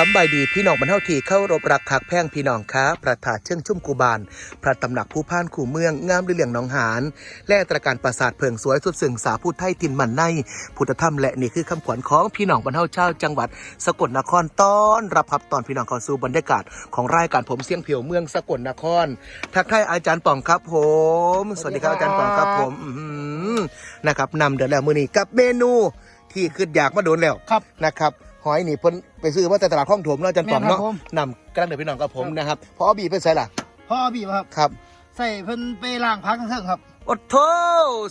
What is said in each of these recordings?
สำบายดีพี่น้องบรรเทาทีเข้ารบรักคักแพ่งพี่น้องค้าพระธาตุเชิงชุ่มกูบานพระตำหนักผู้พ่านขู่เมืองงามเรื่องหนองหานและตระการปราสาทเพิงสวยสุดสึงสาพูดไทยตินมันใน พุทธธรรมและนี่คือคำขวัญของพี่น้องบรรเทาเจ้าจังหวัด สกลนครต้อนรับครับตอนพี่น้องเข้าสู่บรรยากาศของรายการผมเสียงเพียวเมืองสกลนคร ทักทายอาจารย์ป่องครับผม สวัสดีครับอาจารย์ป่องครับผมอื้อหือนะครับนำเดือนแล้วมือนี้กับเมนูที่คืออยากมาโดนแล้วครับนะครับ หอยนี่เพิ่นไปซื้อมาแต่ตลาดคลองถมเนาะอาจันป๋อมเนาะแม่นครับผม นำกระดังเดือพี่น้องกับผมครับนะครับพอบีเป็นไสล่ะพ่อบีบครับ ครับ ใส่เพิ่นไปล้างพักทั้งเทิงครับ โอดโท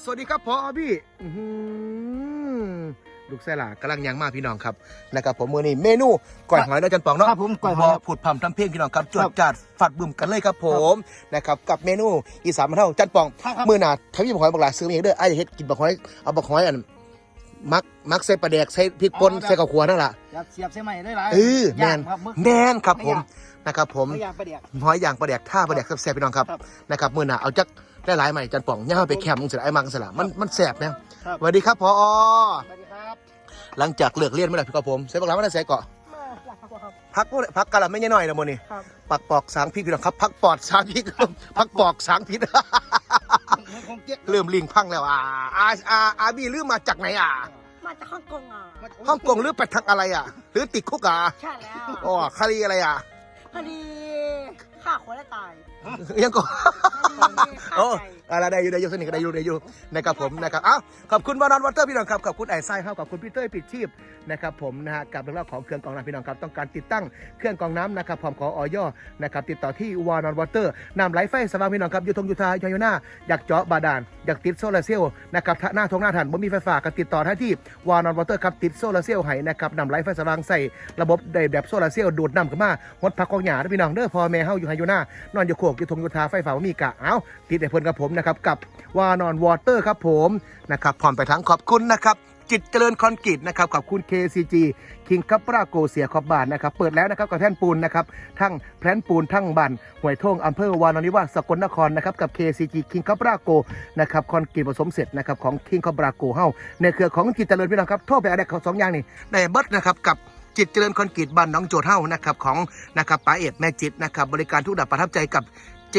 สวัสดีครับพอบีอื้อหือลูกไส้หล่ากำลังยังมาพี่น้องครับนะครับผมมือนี้เมนูก่อยหอยเนาะอาจันป๋องเนาะครับผมก่อยหอยครับผุดพำทำเพลงพี่น้องครับจวคดรับจัดฝัดบึมกันเลยครับผมนะครับกับเมนูอีสานมันเท่าจันป๋องครับครับ มือหนาทำยี่บักหอยบักหลาซื้อมาเองเด้อไอ้ายเฮ็ดกินบักหอยเอาบักหอยอัน มักมักใส่ปลาแดกใส่พริกป่นใส่ข้าวคั่วนั่นล่ะอยากเสียบใช่ไหมได้หลายเออแมย่างนครับมึกแมนครับผมนะครับผมไม่ย่างประเดี๋ยว หอยย่างปลาแดกท่าปลาแดกแซ่บๆพี่น้องครับครับนะครับมือหนาเอาจักได้หลายใหม่จันป่องย่าไปแคมป์มึงเสร็จไอ้มังเสร็จละมันมันแซ่บนะครับ สวัสดีครับพอสวัสดีครับหลังจากเลิกเรียนเมื่อไหร่พี่กับผมเสร็จบอกแล้วว่าได้ใส่เกาะมาหลักครับพักพวกพักกะละไม่น้อยนะโมนี่ครับ ปักปอกสางพิษพี่น้องครับพักปอดสางพิษครับพักปอกสางพิษมั นคงเจ๊กเริ่มลิงพังแล้วอ่าอาอาอาบีลืมมาจากไหนอะมาจากฮ่องกงอะฮ่องกงหรือไปทางอะไรอะ หรือติดคุกอะใช่แล้วอ๋อคดีอะไรอะพอดีฆ่าคนและตาย ยังก็พอดีฆ่าโอ้ไก่อะไรได้อยู่ได้อยู่สนิทก็ได้อยู่ได้อยู่นะครับผมนะครับเอ้าขอบคุณวานอนวอเตอร์พี่น้องครับขอบคุณไอ้ไส้ครับขอบคุณพี่เต้ยปิดชีพนะครับผมนะฮะกับเรื่องราวของเครื่องกรองน้ำพี่น้องครับต้องการติดตั้งเครื่องกรองน้ำนะครับพร้อมขอออยนะครับติดต่อที่วานอนวอเตอร์นำไหลไฟสว่างพี่น้องครับอยู่ทงอยู่ทายอยนาอยากเจาะบาดาลอยากติดโซลาร์เซลล์นะครับถ้าหน้าทงหน้าฐานบ่มีไฟฟ้าก็ติดต่อได้ที่วานอนวอเตอร์ครับติดโซลาร์เซลล์ให้นะครับนำไหลไฟสว่างใส่ระบบได้แบบโซลาร์เซลล์ดูดน้ำขึ้นมาหดพักของหยาเด้อพี่น้องเด้อพ่อแม่เฮาอยู่ไฮอยู่หน้านอนอยู่โขกอยูทงยูทาไฟฟ้าบ่มีกะเอ้าติดให้เพิ่นกับผมนะครับกับวานอนวอเตอร์ครับผมนะครับพร้อมไปทั้งขอบคุณนะครับจิตเจริญคอนกรีตนะครับขอบคุณ KCG คิงคัปปราโกเสียขอบบานนะครับเปิดแล้วนะครับกับแท่นปูนนะครับทั้งแพลนปูนทั้งบันห่วยท่งอำเภอวานอนนิวาสกลนครนะครับกับ KCG คิงคัปปราโกนะครับคอนกรีตผสมเสร็จนะครับของคิงคัปปราโกเฮ้าในเครือของจิตเจริญพี่น้องครับโทษไปอะไรเขาสองอย่างนี่ในเบิดนะครับกับ จิตเจริญคอนกรีตบ้านน้องโจทเฮ้านะครับของนะครับป้าเอ็ดแม่จิตนะครับบริการทุกดับประทับใจกับ J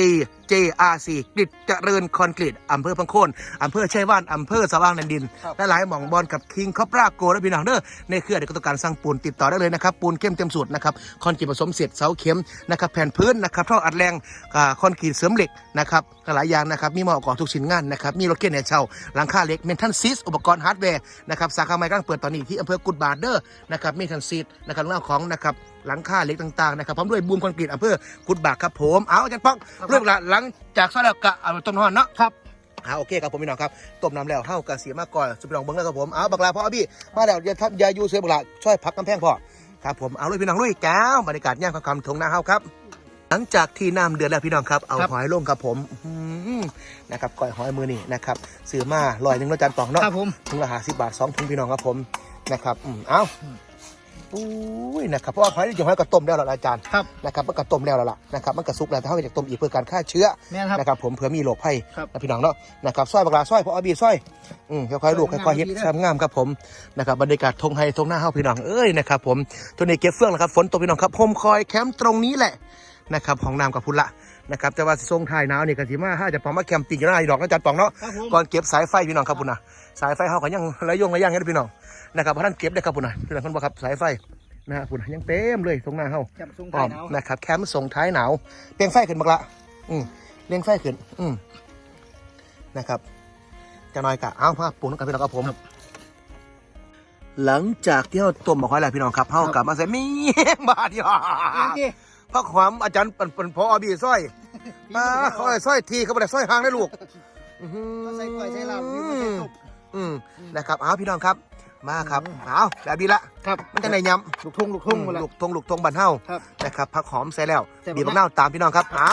JRC กริดเจริญคอนกรีตอำเภอพังโคนอำเภอชัยว่านอำเภอสว่างแดนดินและหลายหม่องบอลกับคิงคอปราโกและพี่น้องเด้อในเครือเด็กต้องการสร้างปูนติดต่อได้เลยนะครับ ปูนเข้มเต็มสูตรนะครับคอนกรีตผสมเสร็จเสาเข็มนะครับแผ่นพื้นนะครับท่ออัดแรงอ่าคอนกรีตเสริมเหล็กนะครับหลายอย่างนะครับมีเหมาะกับทุกชิ้นงานนะครับมีรถเก๋งเนี่ยเช่าหลังคาเหล็กเมนทันซิสอุปกรณ์ฮาร์ดแวร์นะครับสาขาใหม่กำลังเปิดตอนนี้ที่อำเภอกุดบาทเด้อนะครับเมนทันซิสนะครับเรื่องของนะครับ หลังคาเหล็กต่างๆนะครับพร้อมด้วยบูมคอนกรีตอำเภอกุดบาทครับผมเอาอาจารย์ป้องเรื่องละหลังจากซอยแล้วกะเอาต้นหอนเนาะครับอ่าโอเคครับผมพี่น้องครับต้มน้ำแล้วเท่ากับเสียมากก่อนสุดพี่น้องเบิ้งแล้วครับผมเอาบักลาพ่อพี่มาแล้วอย่าทับอย่าอยู่เสียบักลาช่วยพักกำแพงพ่อครับผมเอาเลยพี่น้องลุยแก้วบรรยากาศย่างคำทงหน้าเฮาครับ หลังจากที่น้ำเดือดแล้วพี่น้องครับเอาครับหอยลงครับผมอื้อหือนะครับก้อยหอยมือนี่นะครับซื้อมาลอยหนึ่งแล้วจานปองเนาะครับผมถุงละห้าสิบบาทสองถุงพี่น้องครับผมนะครับอืมเอา อุ้ยนะครับเพราะว่าหอยนี่จะหอยกระต้มแล้วล่ะอาจารย์ครับนะครับมันกระต้มแล้วล่ะนะครับมันกระซุกแล้วแต่เขาอยากต้มอีกเพื่อการฆ่าเชื้อแม่นครับ นะครับผมเผื่อมีโรคภัยครับนะพี่น้องเนาะนะครับซอยบักลาซอยพออบีซอยอืมค่อยๆลูกค่อยๆเฮ็ดงามดีเด้อซ้ำงามครับผมนะครับบรรยากาศทงไฮทงหน้าเฮาพี่น้องเอ้ยนะครับผมตัวนี้เก็บเฟื่องแล้วครับฝนตกพี่น้องครับโฮมคอยแคมป์ตรงนี้แหละนะครับของน้ำกับพุนละ นะครับแต่ว่าทรงไทายหนาวนี่ก็สิมาห้าจะปองมาแคมป์ติงอยู่หน้าอีดอกนะจัดปองเนาะครับผมก่อนเก็บสายไฟพี่น้องครับพุ่นนะสายไฟเฮาก็ยังระยงระย่างอยู่เด้อพี่น้องนะครับเพราะท่านเก็บได้ครับพุ่นนะพี่น้องคนบอกครับสายไฟนะฮะพุ่นนะยังเต็มเลยตรงหน้าเฮาจับทรงพร้ไทอยมหนาวนะครับแคมป์ส่งท้ายหนาวเปลียงไฟขึ้นบักละอืมเลี้ยงไฟขึ้น อืมนะครับจะน้อยกะเอาผ้าปูนกับพี่น้องกับผมหลังจากที่เราต้มมาค่อยแล้วพี่น้องครับเฮากลับมาใส่มีบาทที่โอเค พระความอาจารย์เป็นเป็นพออบีสร้อยป้าเขาให้สร้อยทีเขาไม่ได้สร้อยหางได้ลูกอื้อหือใส่กล้วยใส่ลาบมีใส่ตุกอืมนะครับเอาพี่น้องครับ มาครับเอาแบบดีละครับมันจะในยำลูกทุ่งลูกทุ่งหมดละลูกทงลูกทงบันเฮาครับนะครับผักหอมใส่แล้วใส่บีบบัมะกนานาววตามพี่น้องครับเอา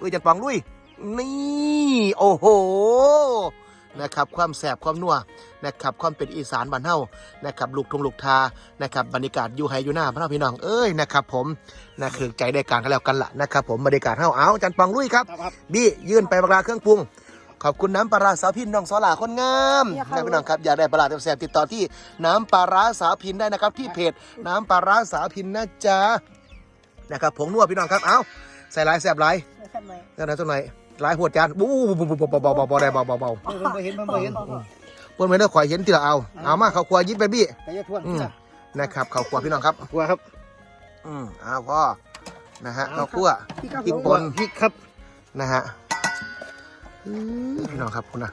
ลุยจันปองลุยนี่ โอ้โห นะครับความแสบความนัวนะครับความเป็นอีสานบ้านเฮานะครับลูกทงลูกทานะครับบรรยากาศอยู่ไฮอยู่หน้าพระพี่น้องเอ้ยนะครับผมนะคือใจได้การกันแล้วกันละนะครับผมบรรยากาศเฮาเอาจันปองลุยครับครับครับบี้ยื่นไปบักลาเครื่องปรุงขอบคุณน้ำปลาร้าสาวพินน้องสอหลาคนงามเนี่ยค่ะนะพี่น้องครับอยากได้ปลาร้าแซ่บๆติดต่อที่น้ำปลาร้าสาวพินได้นะครับ ที่เพจน้ำปลาร้าสาวพินนะจ๊ะนะครับผงนัวพี่น้องครับเอาใส่หลายแซ่บหลายใช่ไหมนั่นนะตรงไหน หลายหัวจานบู๊บูบูบูบูบาเบาเบาได้เบาเบาเบาเพิ่นบ่เห็นเพิ่นบ่เห็นเพิ่นไม่ได้ข่อยเห็นทีละเอาเอามาเขาครัวยิ้มเป็นบี้แต่อย่าทวนนะครับเขาครัวพี่น้องครับกลัวครับ อืมเอาพ่อนะฮะเขาครัวพี่ครับพริกป่นพริกครับนะฮะพี่น้องครับคุณนะ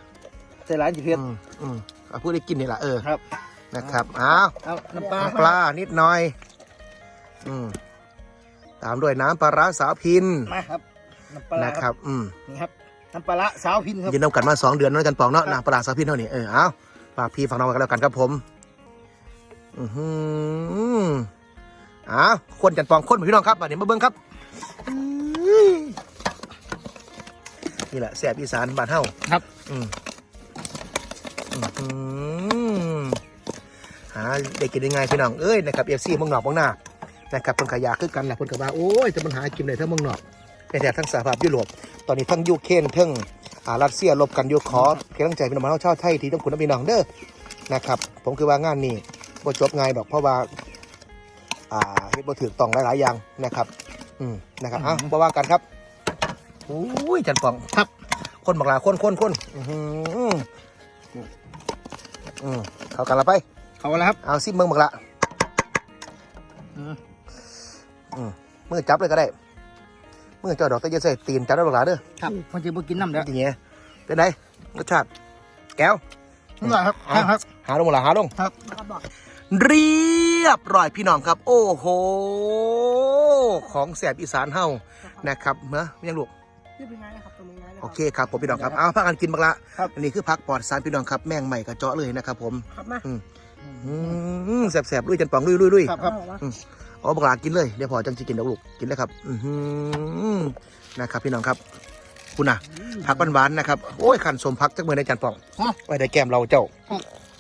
ใส่หลายสิเผ็ดอืมอืมเอาพูดได้กินนี่แหละเออครับนะครับอ้าวน้ำปลาปลานิดหน่อย อืมตามด้วยน้ำปลาร้าสาวพินมาครับ น้ำปลานะคครับรับ อืมนี่ครับน้ำปลาร้าสาวพินครับยืนนำกันมาสองเดือนแล้วกันปองเนาะน้ำปลาร้าสาวพินเท่านี้เออเอาฝากพี่ฝากน้องไว้กันแล้วกันครับผมอือหืออ้าวคนจันปองคนพี่น้องครับมาเดี๋ยวมาเบิ้งครับอื้อนี่แหละแสบอีสานบ้านเฮาครับ อืมอื้อหือหาได้กินยังไงพี่น้องเอ้ยนะครับเอฟซีเมืองนอกเมืองหน้านะครับเพิ่นขายยาคือกันแหละเพิ่นก็ว่าโอ้ยจะมันหากินได้ทั้งเมืองนอก ในแถบทั้งสหภาพยุโรป ตอนนี้ทั้งยูเครนทั้งอ่ารัสเซียลบกันอยู่ขอเกำลังใจพี่น้องชาวไทยที่ต้องคุณพี่น้องเด้อนะครับ ผมคือว่างานนี้บ่จบง่ายดอกเพราะว่าอ่าเฮ็ดบ่ถูกต้องหลายๆอย่างนะครับ อืมนะครับอะบ่ว่ากันครับอุ้ยจันปองครับ คนบักหลาคนคนคนอื้อหืออืมเข้ากันละไป เขาแล้วครับเอาซิเมืองบักหละอืมอืมมือจับเลยก็ได้ มือเจ้าดอกตะเยอะใส่ตีนจับได้บักหลาเด้อครับมันจะบ่กินน้ำแล้วทีเงี้ยเป็นไงรสชาติแก้วนี่แหละครับครับครับหาลงบักหลาหาลงนะครับบอกเรียบร้อยพี่น้องครับ โอ้โห ของแสบอีสานเฮานะครับเมื่อยังลูกนี่เป็นไงนะครับตรงนี้ไงนะโอเคครับผมพี่น้องครับเอาพักกันกินบักละครับอันนี้คือพักปลอดสารพี่น้องครับแม่งใหม่กระเจาะเลยนะครับผมครับมาอืมแสบๆลุยจันป๋องลุยลุยลุยครับครับเอามาเอาบักละกินเลยเดี๋ยวพอจังจะกินเดี๋ยวลูกกินเลยครับอือหือนะครับพี่น้องครับคุณน่ะผักหวานๆนะครับโอ้ยขันสมพักจักมือในจันป๋องฮะไว้ได้แก้มเราเจ้า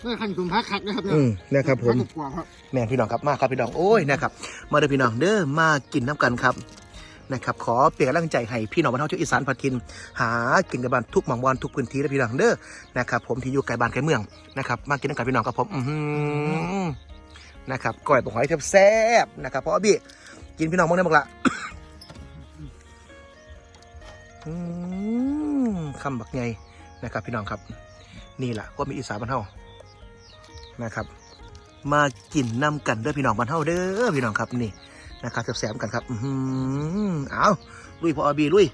เมื่อขั้นคุณพักคักนะครับเนี่ยอืมนะครับผมกว่าครับแม่นพี่น้องครับมาครับพี่น้องโอ้ยนะครับมาเด้อพี่น้องเด้อมากินน้ำกันครับนะครับขอเปลี่ยนกำลังใจให้พี่น้องบ้านเฮาชาวอีสานพัดทิน หากินกันบ้านทุกหม่องบอนทุกพื้นที่เด้อพี่น้องเด้อนะครับผมที่อยู่ไกลบ้านไกลเมืองนะครับมากินน้ำกันพี่น้องกับผมอือหือ นะครับก้อยปลาหอยแซ่บๆนะครับเพราะบี้กินพี่น้องบ้างได้บ้างละอืมคำบักไงนะครับ พี่น้องครับ นี่แหละก็มีอีสานบ้านเฮานะครับ มากินน้ำกันเด้อพี่น้องบ้านเฮาเด้อพี่น้องครับนี่นะครับแซ่บๆกันครับอือเอาลุยพออบีลุย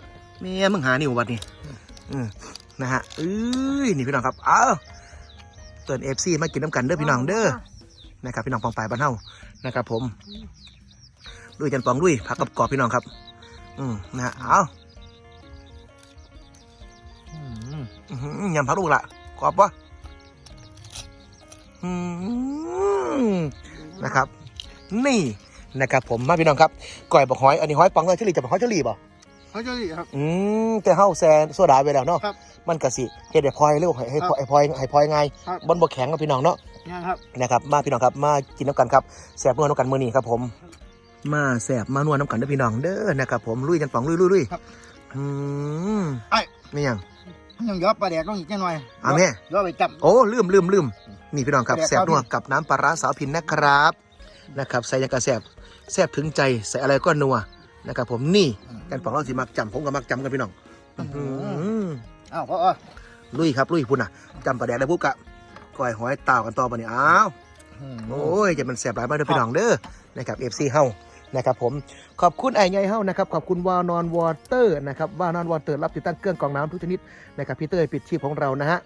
แม่มึงหานี่วัดนี่นะฮะเอ้ยนี่พี่น้องครับ เอาเตือนเอฟซีมากินน้ำกันเด้อพี่น้องเด้อ นะครับพี่น้องปองปลายบ้านเฮานะครับ ผมลุยจันปองลุยผักกับกรอบพี่น้องครับ อืมนะฮะเอาอืมอื้อหือยำผักลูกละกรอบปะอืมนะครับ นี่นะครับ ผมมาพี่น้องครับก่อยบอกหอยอันนี้หอยปังเลยเฉลี่จะบอกหอยเฉลี่บ่เขาจะดีครับอืมแต่เฮาแซนโซดาไปแล้วเนาะครับมันกะสิเฮ็ดให้พลอยเร็วให้ให้ครับให้พลอยให้พลอยง่ายครับบนบ่แข็งกับพี่น้องเนาะ เนี่ยครับนะครับมาพี่น้องครับมากินน้ำกันครับแซ่บนัวน้ำกันมื้อนี้ครับผม มาแซ่บมานัวน้ำกันเด้อพี่น้องเด้อนะครับผมลุยกันป๋องลุยลุยลุยครับ อืมไอ้ไม่ยังยังย้อนปลาแดกต้องอีกจังหน่อยเอาแม่ย้อนไปจับ โอ้ลืมลืมลืมนี่พี่น้องครับไปแล้วแซ่บนัวครับกับน้ำปลาร้าสาวพินนะครับนะครับใส่ยังกระแซ่บแซ่บถึงใจใส่อะไรก็นัวนะครับผมนี่กันป๋องเราสิมักจำผมก็มักจำกันพี่น้องอื้อหืออืมอ้าวพ่อลุยครับลุยพุ่นน่ะจำปลาแดกได้ปุ๊บกะ ก้อยหอยตาวกันต่อปะเนี่ยอ้าวโอ้ยจะมันแซ่บหลายมากเด้อพี่น้องเด้อนะครับเอฟซีเฮานะครับผมขอบคุณไอ้ไงเฮานะครับขอบคุณวานอนวอเตอร์นะครับวานอนวอเตอร์รับติดตั้งเครื่องกรองน้ำทุกชนิดนะครับพี่เต้ยปิดชีพของเรานะฮะ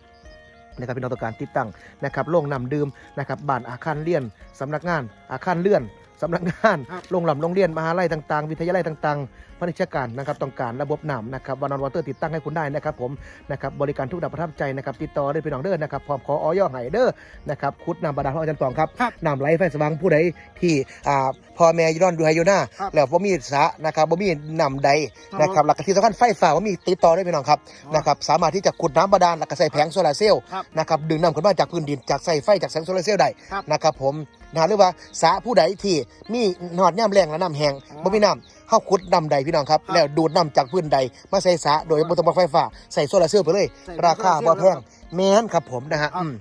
นะครับพี่น้องต้องการติดตั้งนะครับโรงนำดื่มนะครับบ้านอาคารเรียนสำนักงานอาคารเลื่อนสำนักงานครับโรงลำโรงเรียนมหาลัยต่างๆ วิทยาลัยต่างๆ พาณิชยการนะครับต้องการระบบน้ำนะครับวานอนวอเตอร์ติดตั้งให้คุณได้นะครับผมนะครับบริการทุกดับประทับใจนะครับติดต่อได้พี่น้องเด้อนะครับพร้อมขอออยไห้เด้อนะครับคุดนำบาดาลของอาจารย์ตองครับครับนำไหลไฟสว่างผู้ใดที่อ่าพ่อแม่อยนอนดูไฮยูน่าครับแล้วบ่มีสระนะครับบ่มีนำใดครับนะครับหลักที่สำคัญไฟฟ้าบ่มีติดต่อได้พี่น้องครับอ๋อนะครับสามารถที่จะขุดน้ำบาดาลแล้วก็ใส่แผงโซลาร์เซลล์ครับนะครับดึงน้ำขึ้นมาจากพื้นดินจากใส่ไฟจากแสงโซลาร์เซลล์ได้ครับนะครับผมนะหรือว่าสระผู้ใดที่มีหอดย่ำแรงและน้ำแห้งบ่มีน้ำเฮาขุดน้ำใดพี่น้องครับ แล้วดูดน้ำจากพื้นใด มาใส่สระโดยบ่ต้องปลั๊กไฟฟ้า ใส่โซลาร์เซลล์ไปเลย ราคาบ่แพงแม่นครับผมนะฮะอืม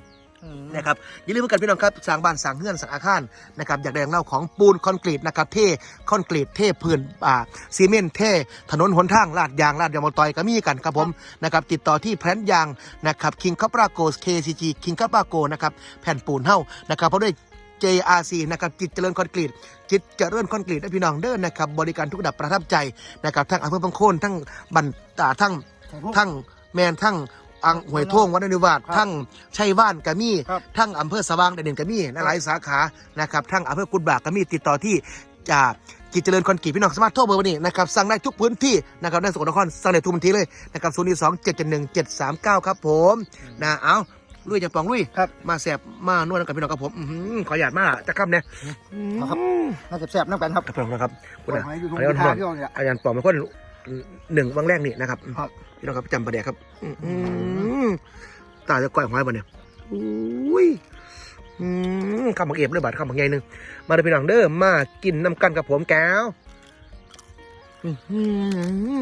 นะครับอย่าลืมกันพี่น้องครับสร้างบ้านสร้างเฮือนสร้างอาคารนะครับอยากได้เล่าของปูนคอนกรีตนะครับเทคอนกรีตเทพื้นอ่าซีเมนต์เทถนนหนทางลาดยางลาดยางมอเตอร์ไซค์ก็มีกันครับผมนะครับติดต่อที่แพลนยางนะครับคิงคัปราโกส KCG คิงคัปราโกนะครับแผ่นปูนเฮ้านะครับเพราะด้วย JRC นะครับจิตเจริญคอนกรีตจิตเจริญคอนกรีตนะพี่น้องเด้อนะครับบริการทุกระดับประทับใจนะครับทั้งอำเภอบางโคนทั้งบันตาทั้งทั้งแมนทั้งอังหวยโท่งวัดนนิวาสครับทั้งชัยว่านกะมีครับทั้งอำเภอสว่างแดนดินกะมีหลายสาขานะครับทั้งอำเภอกุดบากกะมีติดต่อที่จากกิจเจริญคอนกรีตพี่น้องสามารถโทรเบอร์วันนี้นะครับสั่งได้ทุกพื้นที่นะครับในสกลนครสั่งได้ทุกพื้นที่เลยนะครับศูนย์สองเจ็ดเจ็ดหนึ่งเจ็ดสามเก้าครับผมนะเอา ลุยจะปองลุยครับ มาแสบมานวดกับพี่น้องครับผมอื้อหือขอหยาดมาจะคำเนี่ยมาครับ น่าจะแซ่บน้ำกันครับ กับพี่น้องนะครับคุณปล่นะอยให้อยู่ตรงขออนุญาตทานงที่เราเนี่ยอาจารย์ปอมเป็นคนหนึ่งวังแรกนี่นะครับครับ พี่น้องครับจำประเดี๋ยวครับอื้อหือตาจะก้อยหอยบ่เนี่ยอุ้ยอืมคำบักเอฟเลยบาดคำบักใหญ่หนึ่งมาเลยพี่น้องเด้อมากินน้ำกันกับผมแก้วอื้อหื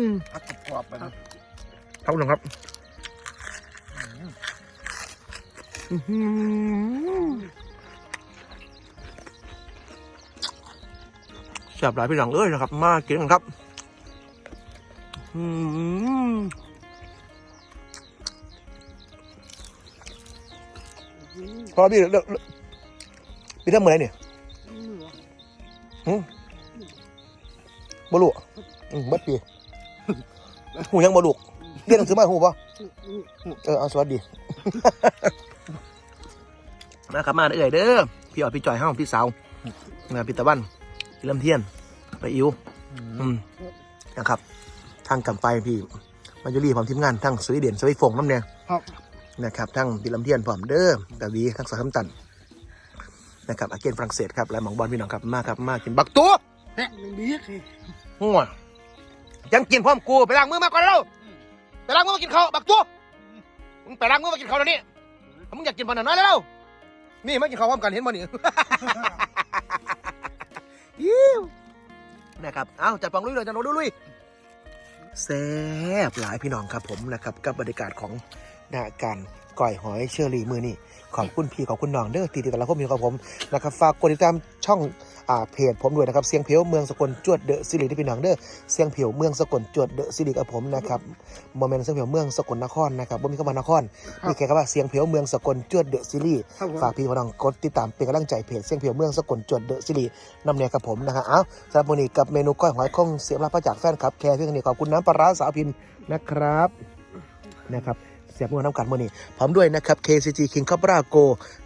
ออัดกรอบๆไปนะ ครับพี่น้องครับ แซ่บหลายพี่น้องเอ้ยนะครับ มากินกันครับอืมพอพี่เลิกเลิกพี่ทำเมื่อไหร่เนี่ยบลูอืมเบัดปีหูยังบลูเรียนหนังสือมาหูปะเออเอาสวัสดี มาครับมาเอ่ยเด้อพี่ออดพี่จอยห้องพี่สาวนะพี่ตะวันพี่ลำเทียนไปอิ๋วอืมนะครับ ทางกำไปพี่มายุรีพร้อมทีมงานทั้งสวีเดนสวีฟงน้ำเนี่ยครับนะครับทั้งพี่ลำเทียนพร้อมเด้อดาวีทั้งสาวคำตันนะครับอาเกนฝรั่งเศสครับและหมองบอลพี่น้องครับมาครับมากินบักตัวแซ่บมันดีสิหัวยังกินพร้อมกูไปล้างมือมาก่อนแล้วไปล้างมือมากินข้าวบักตัว มึงไปล้างมือมากินข้าวเดี๋ยวนี้มึงอยากกินบอลน้อยแล้วนี่มากินข้าวพร้อมกันเห็นบ่นี่ ยิ้วนะครับ เอาจัดปองลุยเลยจัดปองลุยลุยแซ่บหลายพี่น้องครับผมนะครับกับบรรยากาศของ นาการก่อยหอยเชอรี่มือนี่ขอบคุณพี่ขอบคุณน้องเด้อที่ติดตามรับชมอยู่กับผมนะครับฝากกดติดตามช่องอ่าเพจผมด้วยนะครับเสียงเพียวเมืองสกลจวดเดอะซีรีส์ที่พี่น้องเด้อเสียงเพียวเมืองสกลจวดเดอะซีรีส์กับผมนะครับโมเมนต์เสียงเพียวเมืองสกลนครนะครับบ่มีคำว่านครมีแค่คำว่าเสียงเพียวเมืองสกลจวดเดอะซีรีส์ครับผมฝากพี่น้องกดติดตามเป็นกำลังใจเพจเสียงเพียวเมืองสกลจวดเดอะซีรีส์นำเนี่ยกับผมนะฮะเอ้าสำหรับวันนี้กับเมนูก้อยหอยคงเสียงรับมาจากแฟนคลับแคร์เพียงนี้ขอบคุณน้ำปลาร้าสาวพินนะครับนะครับ เสียบมือน้ำกันมือนี้พร้อมด้วยนะครับ KCG King c o b r a Go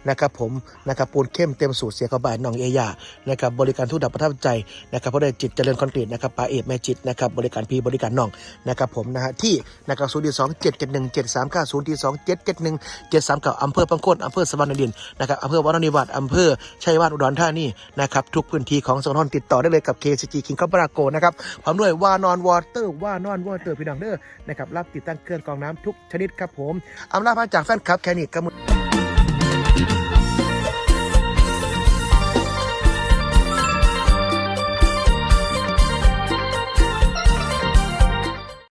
นะครับผมนะครับปูนเข้มเต็มสูตรเสียกระบายน้องเอยานะครับบริการทุกดับประทับใจนะครับเพราะได้จิตเจริญคอนกรีตนะครับปาเอฟแม่จิตนะครับบริการพีบริการน้องนะครับผมนะฮะที่นะครับศูนย์ที่สองเจ็ดเจ็ดหนึ่งเจ็ดสามเก้าศูนย์ที่สองเจ็ดเจ็ดหนึ่งเจ็ดสามเก้าอำเภอพังโคนอำเภอสวรรณดินนะครับอำเภอวรนิวาสอำเภอชัยวาสอุดรธานีนะครับทุกพื้นที่ของสงนนติดต่อได้เลยกับ KCG King c o b r a Go นะครับพร้อมด้วยวานอนวอเตอร์วานอนวอเตอร์พี่น้องเด้อนะครับรับติดตั้งเครื่องกรองน้ำทุกชนิดครับผมอำลาพาจากแฟนคลับแคนิกกับมือ